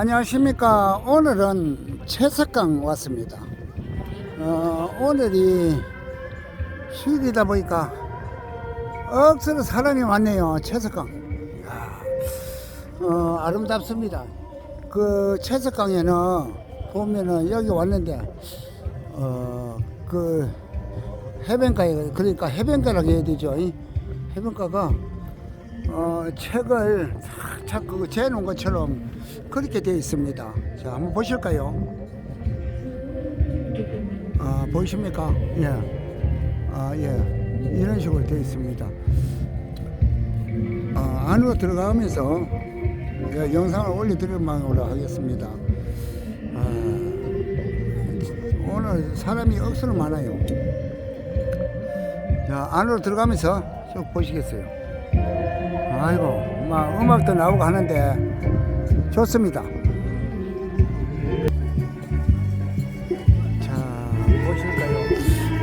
안녕하십니까. 오늘은 채석강 왔습니다. 어, 오늘이 휴일이다 보니까 억수로 사람이 많네요. 채석강. 어, 아름답습니다. 그 채석강에는 보면은 여기 왔는데 어, 그 해변가에 그러니까 해변가라고 해야 되죠. 이 해변가가 어, 책을 그거 재놓은 것처럼 그렇게 되어 있습니다. 자, 한번 보실까요? 아, 보이십니까? 예. 아, 예. 이런 식으로 되어 있습니다. 아, 안으로 들어가면서 예, 영상을 올려드리려고 하겠습니다. 아, 오늘 사람이 억수로 많아요. 자, 안으로 들어가면서 쭉 보시겠어요? 아이고, 막 음악도 나오고 하는데 좋습니다. 자, 보실까요?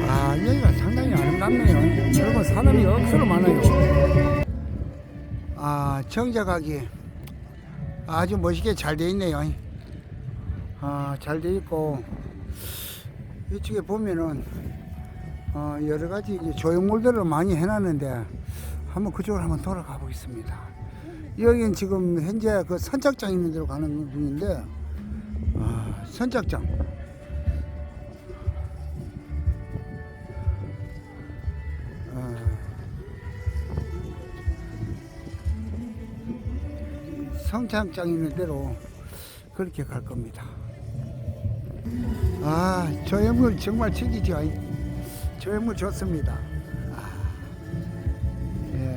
아, 여기가 상당히 아름답네요. 그리고 사람이 억수로 많아요. 아, 정자각이 아주 멋있게 잘 돼 있네요. 아, 잘 돼 있고 이쪽에 보면은 어, 여러 가지 조형물들을 많이 해놨는데 한번 그쪽으로 한번 돌아가 보겠습니다. 여기는 지금 현재 그 선착장 있는 데로 가는 중인데 아, 선착장. 아, 성착장 있는 데로 그렇게 갈 겁니다. 아, 조형물 정말 책이죠. 조형물 좋습니다.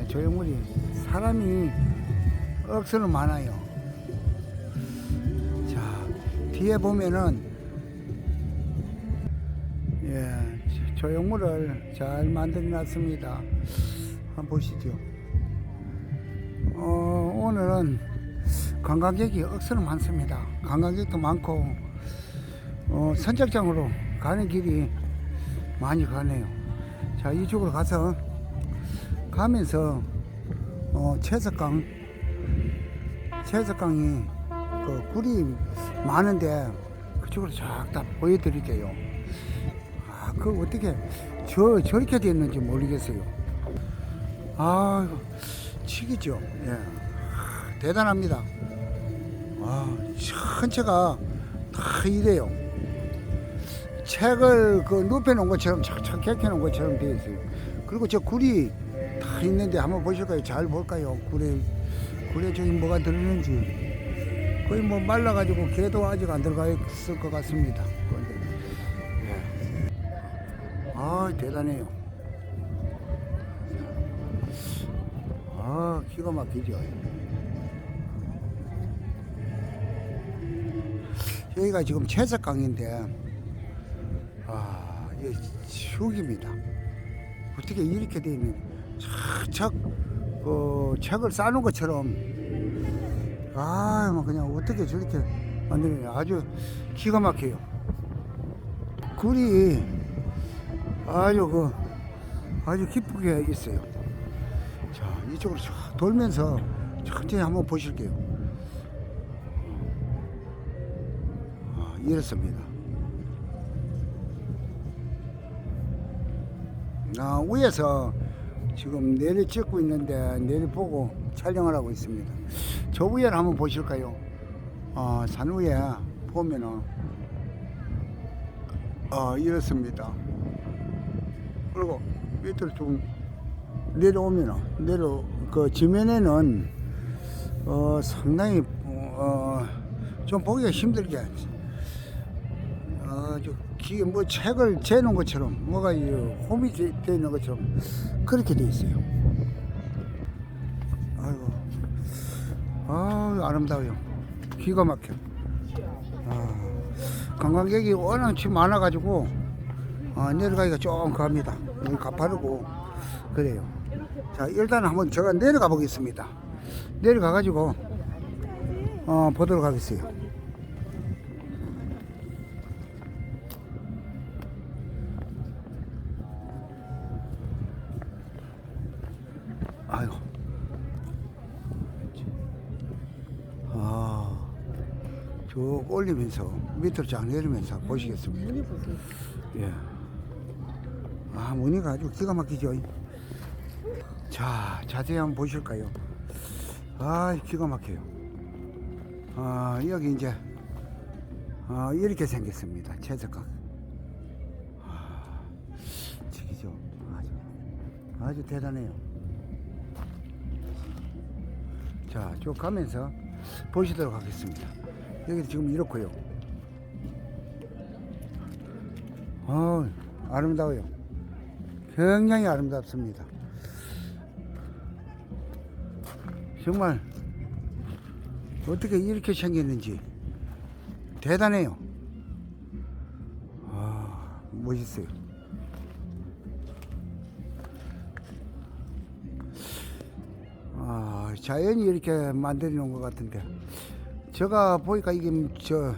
조형물이 사람이 억수로 많아요. 자, 뒤에 보면은 예, 조형물을 잘 만들어 놨습니다. 한번 보시죠. 어, 오늘은 관광객이 억수로 많습니다. 관광객도 많고 어, 선착장으로 가는 길이 많이 가네요. 자, 이쪽으로 가서 가면서 어, 채석강 채석강이 그 굴이 많은데 그쪽으로 쫙 다 보여드릴게요. 아, 그 어떻게 저 저렇게 됐는지 모르겠어요. 아, 치기죠. 예, 아, 대단합니다. 아, 전체가 다 이래요. 책을 그 눕혀 놓은 것처럼 착착 벗겨 놓은 것처럼 되어 있어요. 그리고 저 굴이 다 있는데 한번 보실까요? 잘 볼까요? 굴에 굴에 저기 뭐가 들었는지 거의 뭐 말라가지고 개도 아직 안 들어가 있을 것 같습니다. 예. 아 대단해요. 아 기가 막히죠. 여기가 지금 채석강인데 아 이게 죽입니다. 어떻게 이렇게 돼 있는 착 착그 책을 싸놓은 것처럼 아뭐 그냥 어떻게 저렇게 만드냐 아주 기가 막혀요. 굴이 아주 그 아주 기쁘게 있어요. 자 이쪽으로 쫙 돌면서 천천히 한번 보실게요. 아, 이렇습니다. 아, 위에서 지금 내리 찍고 있는데 내리 보고 촬영을 하고 있습니다. 저 위에를 한번 보실까요? 어, 산 위에 보면은 어, 이렇습니다. 그리고 밑으로 좀 내려오면은 내려 그 지면에는 어, 상당히 어, 좀 보기가 힘들게 아주 기 뭐 책을 재놓은 것처럼 뭐가 이 홈이 되어 있는 것처럼 그렇게 돼 있어요. 아이고, 아 아름다워요. 기가 막혀. 아, 관광객이 워낙 지금 많아가지고 아, 내려가기가 좀 갑니다. 여기 가파르고 그래요. 자 일단 한번 제가 내려가 보겠습니다. 내려가 가지고 어, 보도록 하겠어요. 쭉 올리면서 밑으로 쫙 내리면서 보시겠습니다. 눈이 보세요. 예. 아, 무늬가 아주 기가 막히죠. 자, 자세히 한번 보실까요? 아, 기가 막혀요. 아, 여기 이제, 아, 이렇게 생겼습니다. 채석각. 아, 지기죠. 아주, 아주 대단해요. 자, 쭉 가면서 보시도록 하겠습니다. 여기 지금 이렇고요. 어, 아름다워요. 굉장히 아름답습니다. 정말 어떻게 이렇게 생겼는지 대단해요. 아, 멋있어요. 아, 자연이 이렇게 만들어 놓은 것 같은데 제가 보니까 이게 저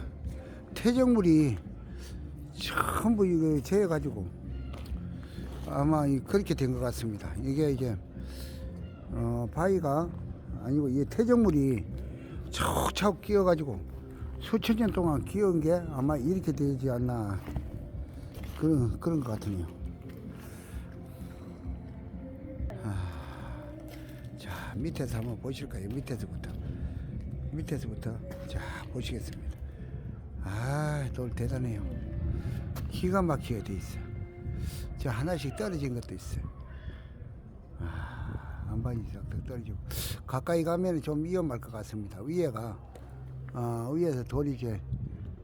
퇴적물이 전부 이거 재가지고 아마 이- 그렇게 된 것 같습니다. 이게 이제 어, 바위가 아니고 이 퇴적물이 차곡차곡 끼어 가지고 수천 년 동안 끼어온 게 아마 이렇게 되지 않나 그런 그런 것 같으네요. 아, 자 밑에서 한번 보실까요? 밑에서부터 밑에서부터 자 보시겠습니다. 아, 돌 대단해요. 기가 막히게 돼 있어. 저 하나씩 떨어진 것도 있어요. 아, 안반이 싹 떨어지고 가까이 가면 좀 위험할 것 같습니다. 위에가 어, 위에서 돌이 이제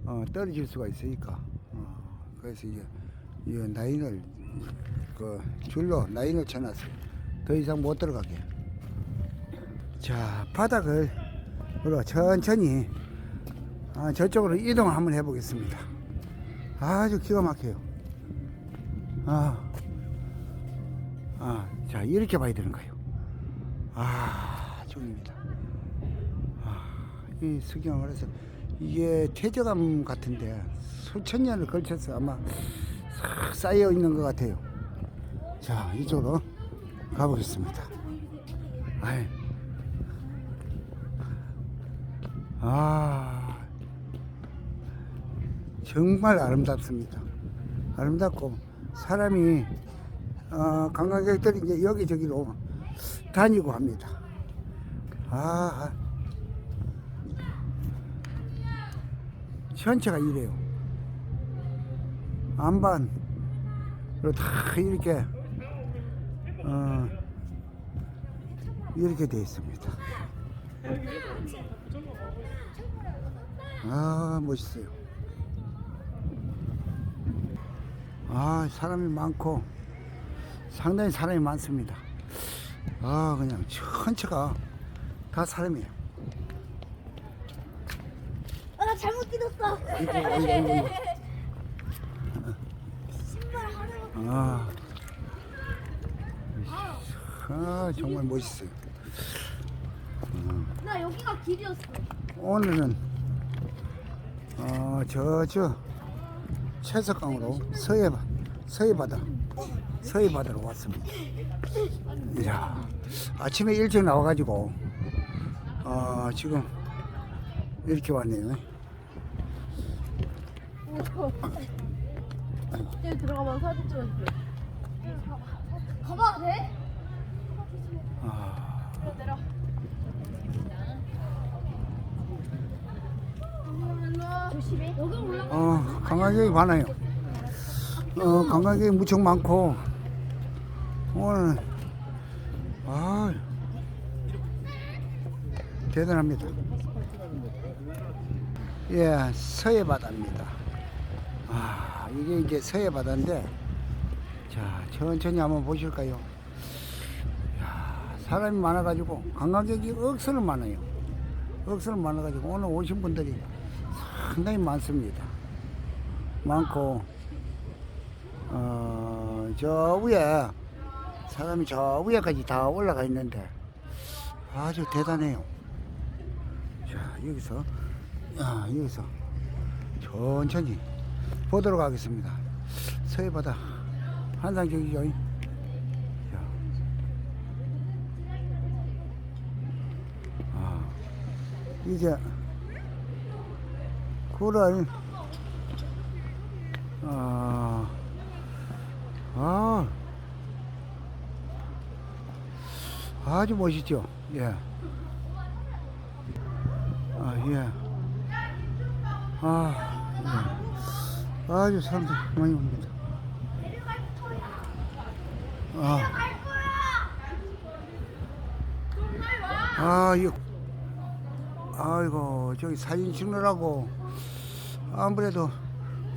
어, 떨어질 수가 있으니까 어, 그래서 이제 이 라인을 그 줄로 라인을 쳐놨어요. 더 이상 못 들어가게. 자 바닥을 으로 천천히 아, 저쪽으로 이동을 한번 해보겠습니다. 아주 기가 막혀요. 아, 아, 자 이렇게 봐야 되는 거예요. 아, 중입니다. 아, 이 수경을 해서 이게 퇴적암 같은데 수천 년을 걸쳐서 아마 싹 쌓여 있는 것 같아요. 자, 이쪽으로 가보겠습니다. 아이. 아, 정말 아름답습니다. 아름답고 사람이 어, 관광객들이 이제 여기저기로 다니고 합니다. 아, 전체가 이래요. 안반으로 다 이렇게 어, 이렇게 되어 있습니다. 아 멋있어요. 아 사람이 많고 상당히 사람이 많습니다. 아 그냥 전체가 다 사람이에요. 아, 나 잘못 이거. 신발 하나. 아, 아 정말 멋있어요. 나 여기가 길이었어. 오늘은 어, 저저 채석강으로 서해 서해 바다 서해 바다로 왔습니다. 이야, 아침에 일찍 나와가지고 어, 지금 이렇게 왔네요. 여기 들어가면 사진 찍어줄게. 가봐도 돼? 아, 내려. 조심해. 여기 올라가. 어, 관광객이 많아요. 어, 관광객이 무척 많고 오늘 아 대단합니다. 예, 서해 바다입니다. 아, 이게 이제 서해 바다인데 자, 천천히 한번 보실까요? 야, 사람이 많아가지고 관광객이 억수로 많아요. 억수로 많아가지고 오늘 오신 분들이 상당히 많습니다. 많고 어, 저 위에 사람이 저 위에까지 다 올라가 있는데 아주 대단해요. 자 여기서 야, 여기서 천천히 보도록 하겠습니다. 서해바다 환상적이죠. 자. 아, 이제 굴을 아, 아 아주 멋있죠 예. 아, 예. 아, 예. 아주 사람들 많이 옵니다. 아, 아, 이거, 아이고, 저기 사진 찍느라고 아무래도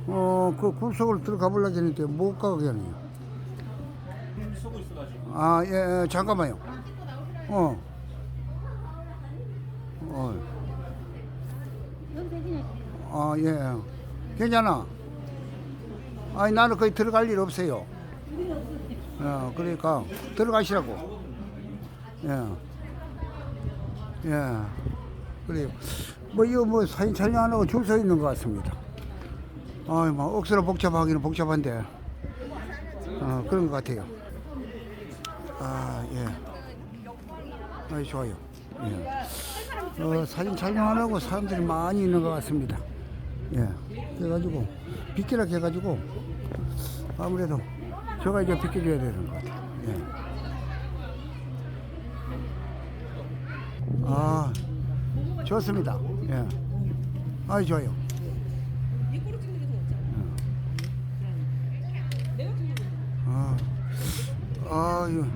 어, 그 굴속으로 들어가 보려고 했는데 못 가겠네요. 아, 예, 예, 잠깐만요. 어. 어. 아, 예. 괜찮아. 아니, 나는 거기 들어갈 일 없어요. 어, 그러니까, 들어가시라고. 예. 예. 그래요. 뭐, 이거 뭐 사진 촬영 안 하고 줄 서 있는 것 같습니다. 아, 뭐, 억수로 복잡하기는 복잡한데. 어, 그런 것 같아요. 아, 예. 아, 좋아요. 예. 어, 사진 촬영 안 하고 사람들이 많이 있는 것 같습니다. 예. 그래가지고, 비키락 해가지고, 아무래도 저가 이제 비켜줘야 되는 것 같아요. 예. 아, 좋습니다. 예. 아, 좋아요. 아, 아, 이거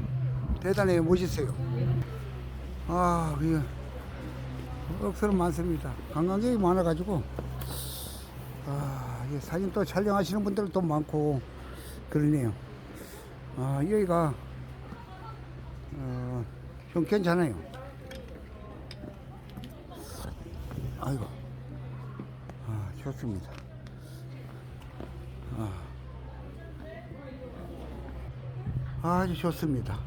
대단히 멋있어요. 아, 이거 억수로 많습니다. 관광객이 많아가지고, 아, 이 사진 또 촬영하시는 분들도 많고, 그러네요. 아, 여기가, 어, 좀 괜찮아요. 아이고, 아, 좋습니다. 아, 아주 좋습니다.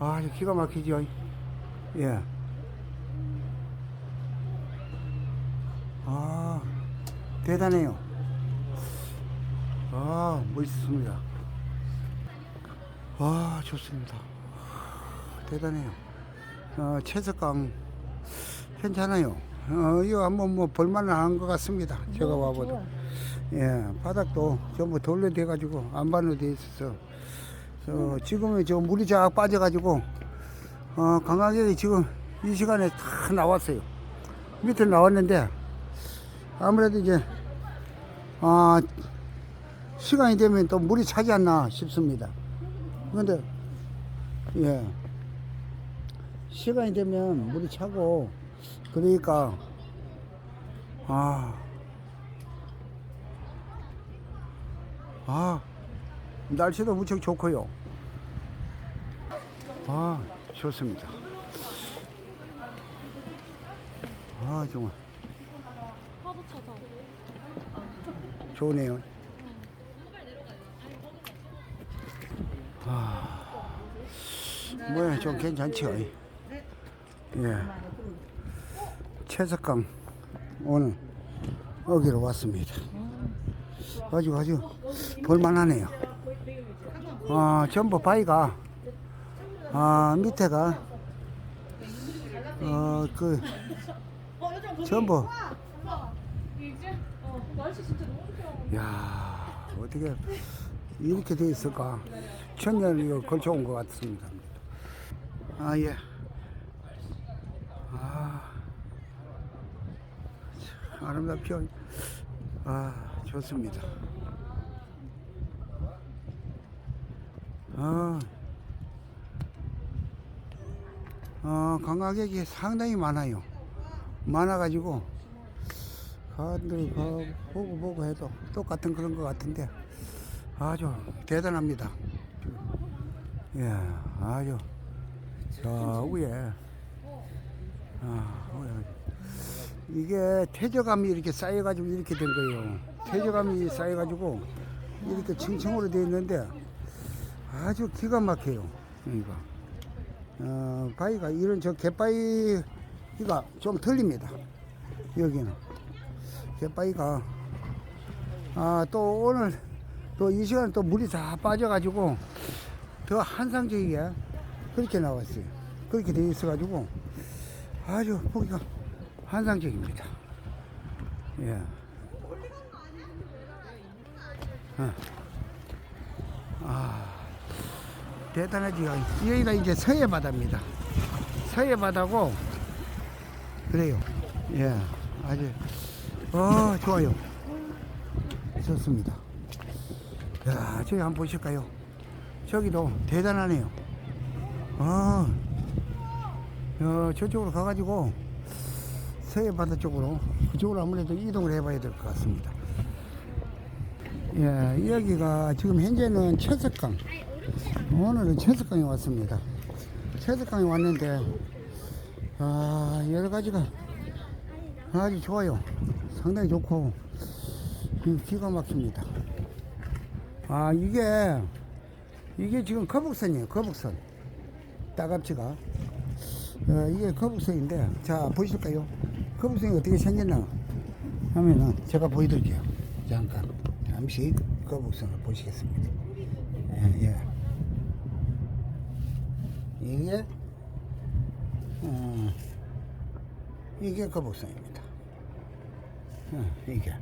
아주 기가 막히죠. 예. 아, 대단해요. 아, 멋있습니다. 아, 좋습니다. 대단해요. 어, 채석강 괜찮아요. 어, 이거 한번 뭐 볼만한 것 같습니다. 제가 와보도. 예, 바닥도 전부 돌로 돼가지고 안반으로 돼 있어서 저 지금은 저 물이 쫙 빠져가지고 어, 관광객이 지금 이 시간에 다 나왔어요. 밑에 나왔는데 아무래도 이제 아 시간이 되면 또 물이 차지 않나 싶습니다. 그런데 예 시간이 되면 물이 차고 그러니까 아 아, 날씨도 무척 좋고요. 아, 좋습니다. 아, 정말. 좋네요. 아, 뭐야, 좀 괜찮죠? 예. 채석강 오늘 여기로 왔습니다. 아주 아주 볼만하네요. 아, 전부 바위가 아 밑에가 어 그 전부 야 어떻게 이렇게 돼 있을까 천년 이거 걸쳐온 것 같습니다. 아 예. 아 참, 아름답죠. 아 좋습니다. 아, 어, 관광객이 상당히 많아요. 많아가지고, 사람들이 그 보고 보고 해도 똑같은 그런 것 같은데, 아주 대단합니다. 예, 아주, 저 위에, 아, 위에. 이게 퇴적감이 이렇게 쌓여가지고 이렇게 된 거예요. 퇴적감이 쌓여가지고 이렇게 층층으로 되어 있는데, 아주 기가 막혀요. 그러니까 어, 바위가 이런 저 갯바위가 좀 틀립니다. 여기는 갯바위가 아, 또 오늘 또 이 시간 또 물이 다 빠져가지고 더 한상적이게 그렇게 나왔어요. 그렇게 돼 있어가지고 아주 보기가 한상적입니다. 예. 어. 아, 대단하지. 여기가 이제 서해 바다입니다. 서해 바다고, 그래요. 예, 아주, 어, 좋아요. 좋습니다. 야, 저기 한번 보실까요? 저기도 대단하네요. 아, 어, 저쪽으로 가가지고 서해 바다 쪽으로 그쪽으로 아무래도 이동을 해봐야 될 것 같습니다. 예, 여기가 지금 현재는 채석강. 오늘은 채석강에 왔습니다. 채석강에 왔는데 아, 여러 가지가 아주 좋아요. 상당히 좋고 음, 기가 막힙니다. 아, 이게 이게 지금 거북선이에요. 거북선. 따갑지가. 어, 이게 거북선인데 자 보실까요? 거북선이 어떻게 생겼나 하면은 제가 보여드릴게요. 잠깐 잠시 거북선을 보시겠습니다. 예, 예. 이게 어, 이게 거북선입니다. 어, 이게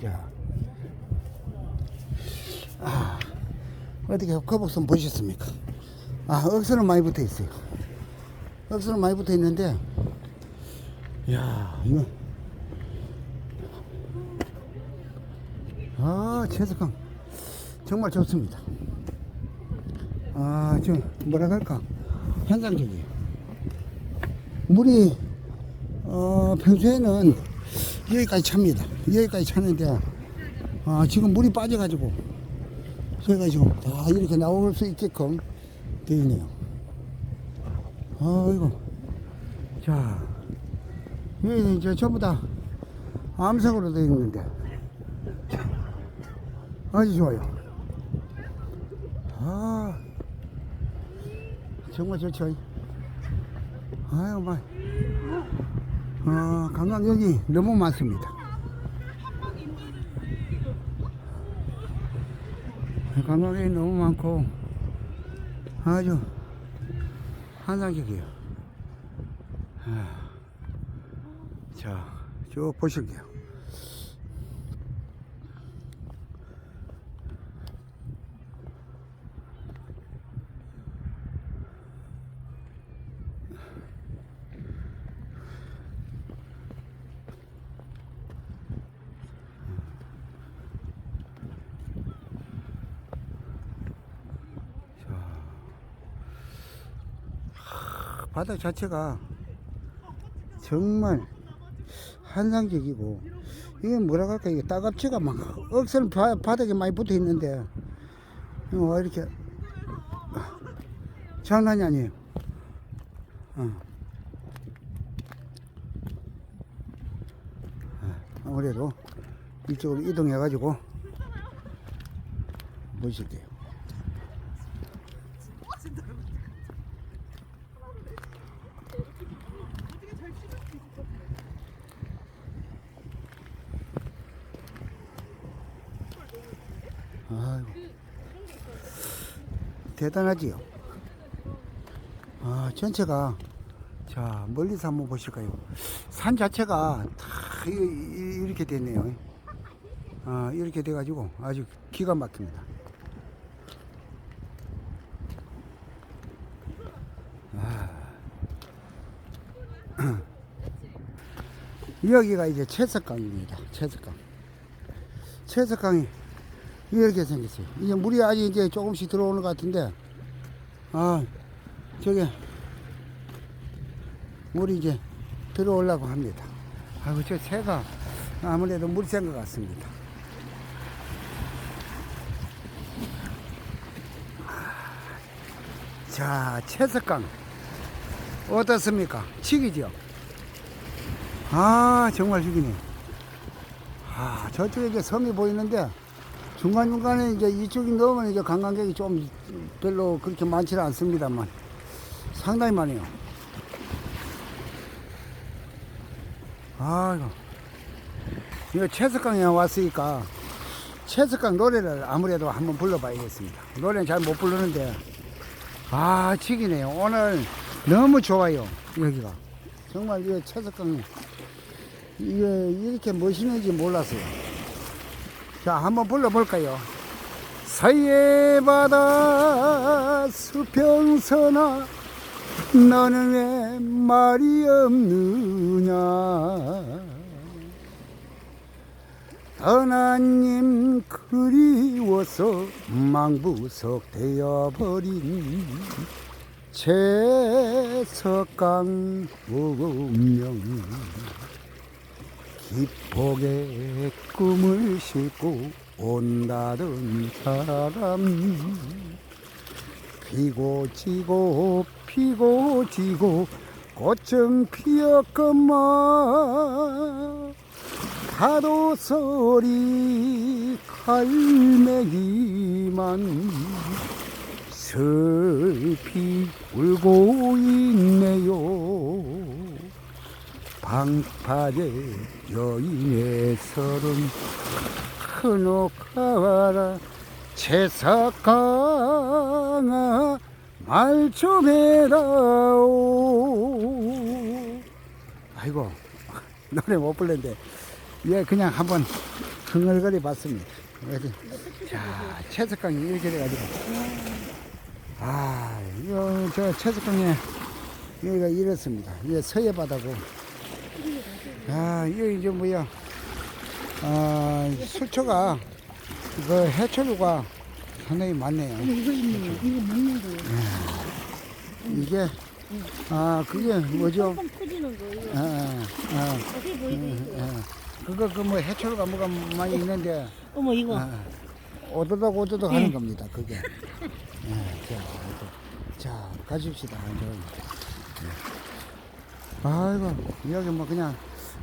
자. 아, 어떻게 거북선 보셨습니까? 아, 억수는 많이 붙어 있어요. 억수는 많이 붙어 있는데, 야 이거. 아, 채석강. 정말 좋습니다. 아, 저, 뭐라 할까? 현상적이에요. 물이, 어, 평소에는 여기까지 찹니다. 여기까지 차는데, 아, 지금 물이 빠져가지고, 지금 다 이렇게 나올 수 있게끔 되어 있네요. 아이고. 자, 여기 이제 전부 다 암석으로 되어 있는데, 자, 아주 좋아요. 아, 정말 좋죠. 아유, 막, 어, 관광객이 너무 많습니다. 관광객이 너무 많고 아주 환상적이에요. 아, 자, 쭉 보실게요. 바다 자체가 정말 환상적이고 이게 뭐라 할까 이게 따갑지가 막 억선 바, 바닥에 많이 붙어 있는데 어, 이렇게 장난이 아니에요. 어. 아, 아무래도 이쪽으로 이동해 가지고 보실게요. 아이고. 대단하지요. 아, 전체가, 자, 멀리서 한번 보실까요? 산 자체가 다 이렇게 됐네요. 아, 이렇게 돼가지고 아주 기가 막힙니다. 아. 여기가 이제 채석강입니다. 채석강. 채석강이 이렇게 생겼어요. 이제 물이 아직 이제 조금씩 들어오는 것 같은데, 아, 저게, 물이 이제 들어오려고 합니다. 아이고, 저 새가 아무래도 센것 같습니다. 자, 채석강. 어떻습니까? 치기죠? 아, 정말 죽이네. 아, 저쪽에 이제 섬이 보이는데, 중간중간에 이제 이쪽이 넘으면 이제 관광객이 좀 별로 그렇게 많지는 않습니다만 상당히 많아요. 아이고. 이거 채석강에 왔으니까 채석강 노래를 아무래도 한번 불러봐야겠습니다. 노래는 잘 못 부르는데 아, 치기네요. 오늘 너무 좋아요. 여기가. 정말 이 채석강이 이게 이렇게 멋있는지 몰랐어요. 자, 한번 불러볼까요? 서해 바다 수평선아 너는 왜 말이 없느냐 하나님 그리워서 망부석 되어버린 채석강 운명 기폭의 꿈을 싣고 온다던 사람. 피고 지고 피고 지고 꽃은 피었건만 파도 소리 갈매기만 슬피 울고 있네요. 방파제 여인의 서름 큰옥가와라. 채석강아 말 좀 해다오. 아이고 노래 못 불렀는데. 얘 그냥 한번 흥얼거리 봤습니다. 자 채석강이 이렇게 돼가지고. 아 이거 저 채석강에 여기가 이렇습니다. 이게 서해 바다고 아 이거 이제 뭐야 아 술초가 그 해초류가 상당히 많네요 이거 거, 이거 먹는 거예요. 이게 아 그게 뭐죠 조금 터지는 거, 이거. 아, 아, 아, 보이세요? 아. 그거 그 뭐 해초류가 뭐가 많이 있는데 어머, 이거. 아, 오도독 오도독 하는 겁니다 그게 아, 자. 자 가십시다 이제. 네. 아이고 여기 뭐 그냥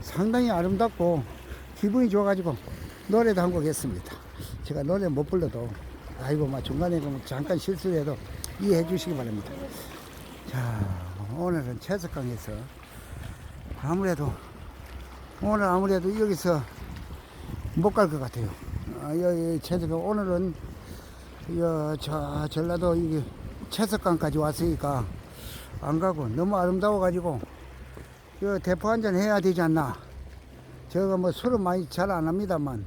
상당히 아름답고 기분이 좋아가지고 노래도 한 곡 했습니다. 제가 노래 못 불러도 아이고 막 중간에 그 잠깐 실수해도 이해해 주시기 바랍니다. 자 오늘은 채석강에서 아무래도 오늘 아무래도 여기서 못 갈 것 같아요. 아, 여기 채석강 오늘은 여, 저 전라도 이게 채석강까지 왔으니까 안 가고 너무 아름다워 가지고 저 대포 한 잔 해야 되지 않나. 제가 뭐 술은 많이 잘 안 합니다만.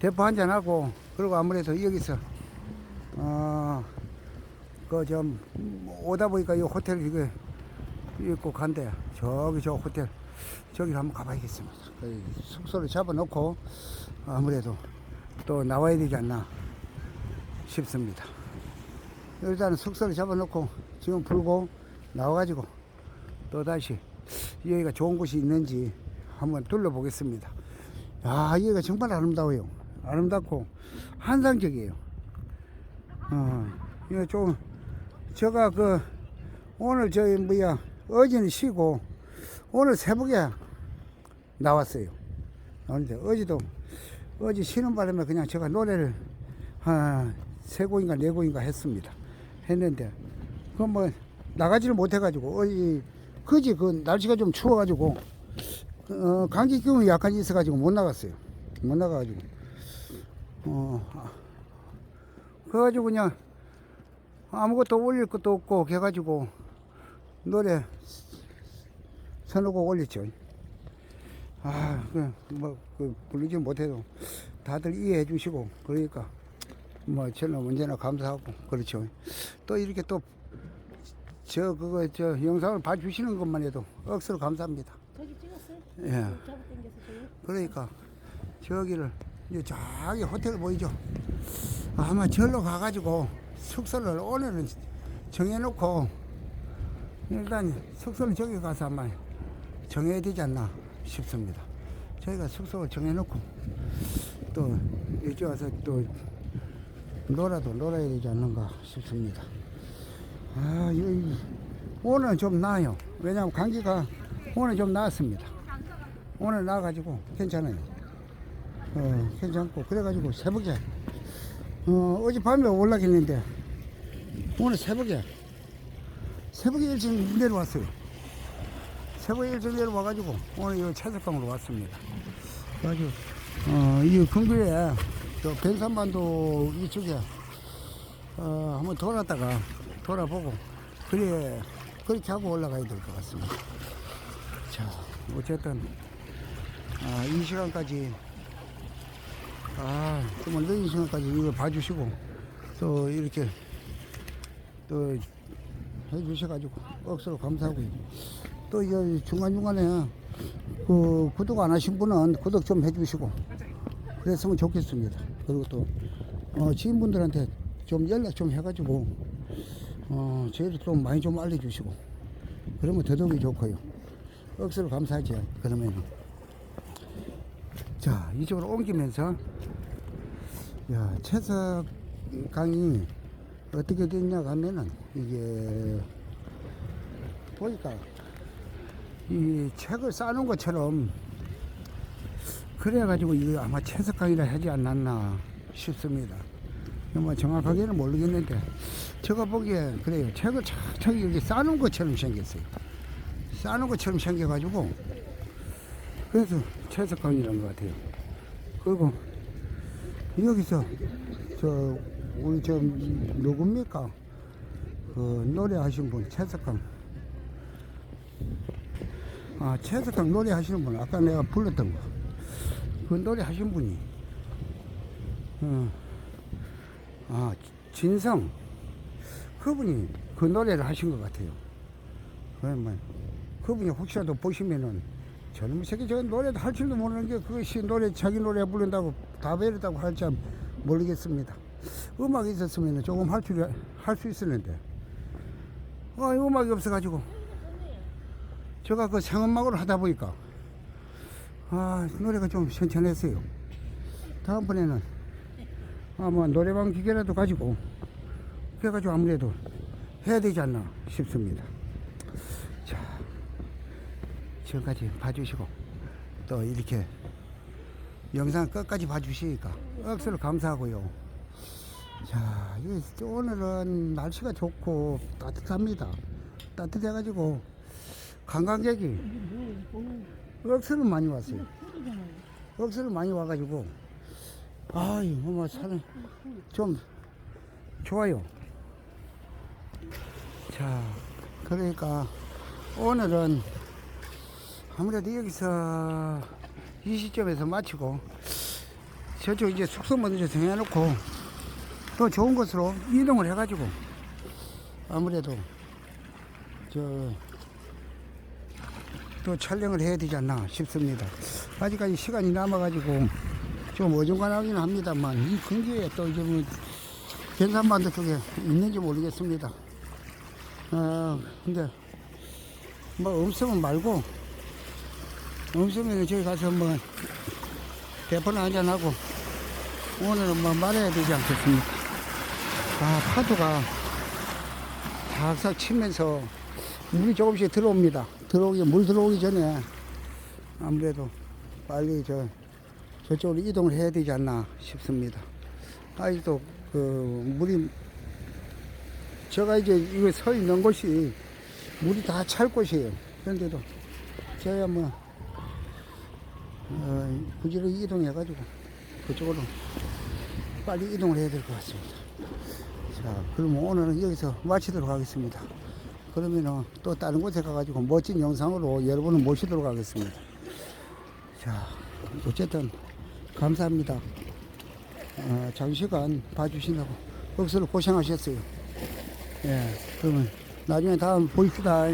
대포 한 잔 하고 그리고 아무래도 여기서 어그좀 오다 보니까 이 호텔 이거 있고 간대. 저기 저 호텔 저기를 한번 가봐야겠습니다. 그 숙소를 잡아놓고 아무래도 또 나와야 되지 않나 싶습니다. 일단은 숙소를 잡아놓고 지금 풀고 나와가지고 또 다시 여기가 좋은 곳이 있는지 한번 둘러보겠습니다. 야, 여기가 정말 아름다워요. 아름답고 환상적이에요. 어, 이거 좀 제가 그 오늘 저희 뭐야 어제는 쉬고 오늘 새벽에 나왔어요. 나왔는데 어제도 어제 쉬는 바람에 그냥 제가 노래를 한세 곡인가 네 곡인가 했습니다. 했는데 그뭐 나가지를 못해가지고 어제 그지 그 날씨가 좀 추워가지고 어, 감기 기운이 약간 있어가지고 못 나갔어요. 못 나가가지고 어 아, 그래가지고 그냥 아무것도 올릴 것도 없고 해가지고 노래 서너 곡 올렸죠. 아, 그, 뭐, 그, 부르지 못해도 다들 이해해 주시고, 그러니까, 뭐, 저는 언제나 감사하고, 그렇죠. 또 이렇게 또, 저, 그거, 저, 영상을 봐주시는 것만 해도 억수로 감사합니다. 저기 찍었어요? 예. 잡아 당겨서 저기. 그러니까, 저기를, 이제 저기 호텔 보이죠? 아마 절로 가가지고, 숙소를 오늘은 정해놓고, 일단 숙소를 저기 가서 아마 정해야 되지 않나 싶습니다. 저희가 숙소를 정해놓고 또 이쪽 와서 또 놀아도 놀아야 되지 않는가 싶습니다. 아, 여기 오늘은 좀 나아요. 왜냐하면 감기가 오늘 좀 나았습니다. 오늘 나아가지고 괜찮아요. 어, 괜찮고 그래가지고 새벽에 어, 어젯밤에 올라갔는데 오늘 새벽에 새벽에 일찍 내려왔어요. 새벽에 일찍 내려와가지고 오늘 이 채석강으로 왔습니다. 그래가지고 어, 이 근교에 저 변산반도 이쪽에 어, 한번 돌았다가 돌아보고 그래 그렇게 하고 올라가야 될 것 같습니다. 자, 어쨌든 아, 이 시간까지 아, 정말 늦은 시간까지 이거 봐주시고 또 이렇게 또 해주셔가지고 억수로 감사하고요. 또 이제 중간중간에 그 구독 안 하신 분은 구독 좀 해주시고 그랬으면 좋겠습니다. 그리고 또 어, 지인분들한테 좀 연락 좀 해가지고 어, 저희를 좀 많이 좀 알려주시고 그러면 더더욱이 좋고요. 억수로 감사하죠. 그러면은 자 이쪽으로 옮기면서 야 채석 강이 어떻게 됐냐 하면은 이게 보니까 이 책을 싸놓은 것처럼 그래가지고 이거 아마 채석강이라 하지 않았나 싶습니다. 뭐 정확하게는 모르겠는데 제가 보기에 그래요. 책을 착착 이렇게 싸놓은 것처럼 생겼어요. 싸놓은 것처럼 생겨가지고 그래서 채석강이라는 것 같아요. 그리고 여기서 저 우리 저 누굽니까? 그 노래하신 분 채석강. 아 채석강 노래하시는 분 아까 내가 불렀던 거. 그 노래하신 분이 어, 아 진성 그분이 그 노래를 하신 것 같아요. 그러면 그분이 혹시라도 보시면은 저놈의 새끼 저 노래도 할 줄도 모르는 게 그것이 노래 자기 노래 부른다고 다 배렸다고 할지 모르겠습니다. 음악이 있었으면 조금 할 줄 할 수 있었는데 아 음악이 없어가지고 제가 그 상음악으로 하다 보니까 아 노래가 좀 현천했어요. 다음번에는 아마 노래방 기계라도 가지고 그래가지고 아무래도 해야 되지 않나 싶습니다. 자, 지금까지 봐주시고 또 이렇게 영상 끝까지 봐주시니까 억수로 감사하고요. 자, 이 오늘은 날씨가 좋고 따뜻합니다. 따뜻해가지고 관광객이 억수로 많이 왔어요. 억수로 많이 와가지고 아유, 뭐 사는 좀 좋아요. 자, 그러니까 오늘은 아무래도 여기서 이 시점에서 마치고 저쪽 이제 숙소 먼저 정해놓고 또 좋은 곳으로 이동을 해가지고 아무래도 저 또 촬영을 해야 되지 않나 싶습니다. 아직까지 시간이 남아가지고 좀 어중간하긴 합니다만 이 근교에 또 이제 뭐 gen산반도 쪽에 있는지 모르겠습니다. 어, 근데 뭐 없으면 말고 없으면 저기 가서 뭐 대포나 한잔하고 오늘은 뭐 말해야 되지 않겠습니까? 아, 파도가 싹싹 치면서 물이 조금씩 들어옵니다. 들어오기, 물 들어오기 전에 아무래도 빨리 저, 저쪽으로 이동을 해야 되지 않나 싶습니다. 아직도 그 물이 제가 이제 이거 서 있는 곳이 물이 다 찰 곳이에요. 그런데도 저야 뭐 어, 부지런히 이동해가지고 그쪽으로 빨리 이동을 해야 될 것 같습니다. 자, 그럼 오늘은 여기서 마치도록 하겠습니다. 그러면은 또 다른 곳에 가가지고 멋진 영상으로 여러분을 모시도록 하겠습니다. 자, 어쨌든 감사합니다. 어, 장시간 봐주신다고 억수로 고생하셨어요. 예, 그러면 나중에 다음 보입시다.